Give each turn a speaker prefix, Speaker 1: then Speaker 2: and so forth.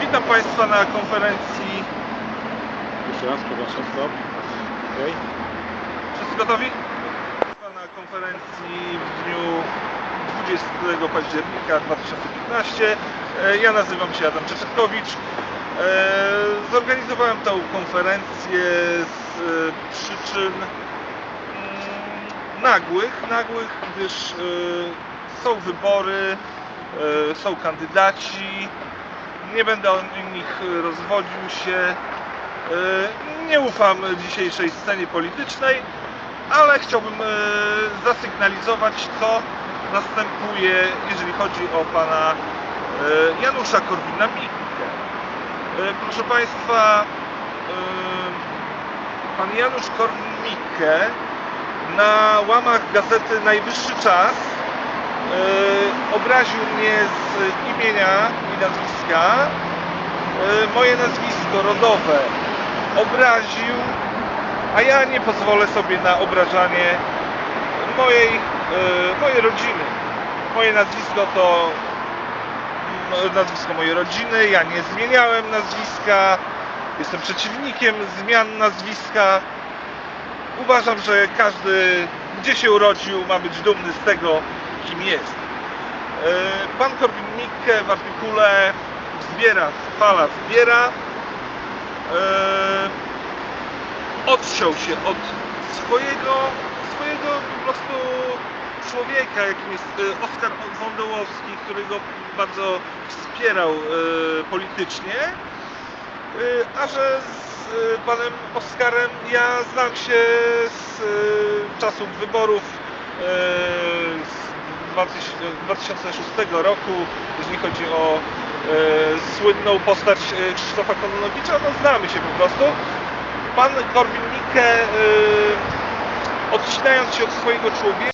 Speaker 1: Witam Państwa na konferencji.
Speaker 2: Jeszcze raz, przepraszam, stop. Okej.
Speaker 1: Wszyscy gotowi? Na konferencji w dniu 20 października 2015. E, Ja nazywam się Adam Czeczetkowicz. E, Zorganizowałem tę konferencję z e, przyczyn mm, nagłych, nagłych, gdyż e, są wybory, e, są kandydaci. Nie będę o nich rozwodził się. E, Nie ufam dzisiejszej scenie politycznej, ale chciałbym e, zasygnalizować, co następuje, jeżeli chodzi o pana e, Janusza Korwina-Mikke. E, Proszę Państwa, pan Janusz Korwin-Mikke na łamach gazety Najwyższy Czas obraził mnie z imienia i nazwiska. E, Moje nazwisko rodowe obraził, a ja nie pozwolę sobie na obrażanie mojej, e, mojej rodziny. Moje nazwisko to nazwisko mojej rodziny, ja nie zmieniałem nazwiska, jestem przeciwnikiem zmian nazwiska. Uważam, że każdy, gdzie się urodził, ma być dumny z tego, kim jest. E, Pan Korwin-Mikke w artykule zbiera, fala zbiera, e, odciął się od swojego, swojego po prostu człowieka, jakim jest e, Oskar Wądołowski, który go bardzo wspierał politycznie, a że z panem Oskarem ja znam się z czasów wyborów z 2000 2006 roku, jeżeli chodzi o e, słynną postać e, Krzysztofa Kononowicza, no znamy się po prostu. Pan Korwin-Mikke, e, odcinając się od swojego człowieka,